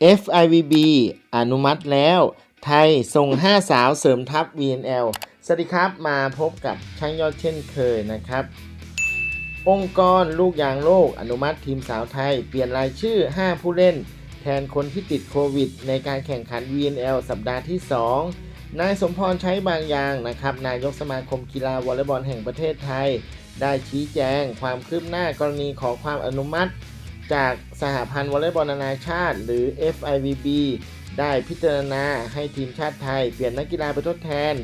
FIVB อนุมัติแล้ว ไทยส่ง 5 สาวเสริมทัพ VNL สวัสดีครับมาพบกับช่างยอดเช่นเคยนะครับ องค์กรลูกยางโลก อนุมัติทีมสาวไทย เปลี่ยนรายชื่อ 5 ผู้เล่น แทนคนที่ติดโควิด ในการแข่งขัน VNL สัปดาห์ที่ 2 นายสมพรใช้บางอย่างนะครับ นายกสมาคมกีฬาวอลเลย์บอลแห่งประเทศไทย ได้ชี้แจงความคืบหน้ากรณีขอความอนุมัติ จากสหพันธ์วอลเลย์บอลนานาชาติ หรือ FIVB ได้พิจารณาให้ทีมชาติไทย เปลี่ยนนักกีฬาไปทดแทน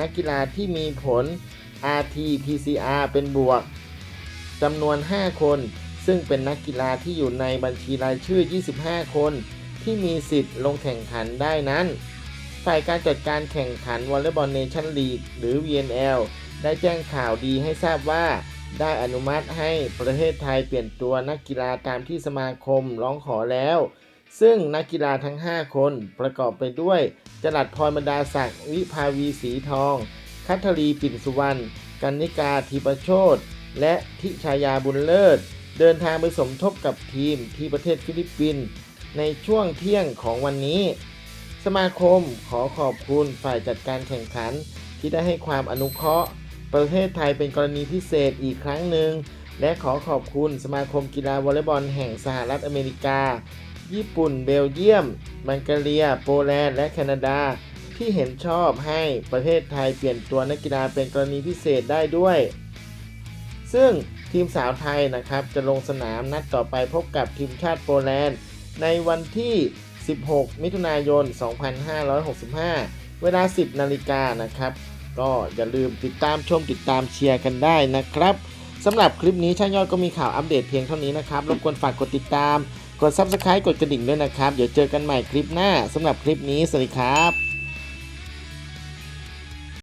นักกีฬาที่มีผล RT-PCR เป็นบวกจำนวน 5 คน ซึ่งเป็นนักกีฬาที่อยู่ในบัญชีรายชื่อ 25 คน ที่มีสิทธิ์ลงแข่งขันได้นั้น ฝ่ายการจัดการแข่งขันวอลเลย์บอลเนชั่นลีกหรือ VNL ได้แจ้งข่าวดีให้ทราบว่า ได้อนุมัติให้ประเทศไทยเปลี่ยนตัวนักกีฬาตามที่สมาคมร้องขอแล้ว ซึ่งนักกีฬาทั้ง 5 คนประกอบไปด้วยจรัดพรบรรดาศักดิ์วิภาวีสีทอง คัทรีปิ่นสุวรรณกันนิกาทีประโชตและทิชายาบุญเลิศ เดินทางไปสมทบกับทีมที่ประเทศฟิลิปปินส์ในช่วงเที่ยงของวันนี้ สมาคมขอขอบคุณฝ่ายจัดการแข่งขันที่ได้ให้ความอนุเคราะห์ ประเทศไทยเป็นกรณีพิเศษอีกครั้งหนึ่ง และขอขอบคุณสมาคมกีฬาวอลเลย์บอลแห่งสหรัฐอเมริกา ญี่ปุ่น เบลเยียม บังกเรีย โปแลนด์ และแคนาดา ที่เห็นชอบให้ประเทศไทยเปลี่ยนตัวนักกีฬาเป็นกรณีพิเศษได้ด้วย ซึ่งทีมสาวไทยนะครับจะลงสนามนัดต่อไปพบกับทีมชาติโปแลนด์ ในวันที่ 16 มิถุนายน 2565 เวลา 10 นาฬิกานะครับ ก็อย่าลืมติดตามชมติดตามเชียร์กันได้นะครับสำหรับคลิปนี้ช่างยอดก็มีข่าวอัปเดตเพียงเท่านี้นะครับรบกวนฝากกดติดตาม กด Subscribe กดกระดิ่งด้วยนะครับ เดี๋ยวเจอกันใหม่คลิปหน้าสำหรับคลิปนี้สวัสดีครับ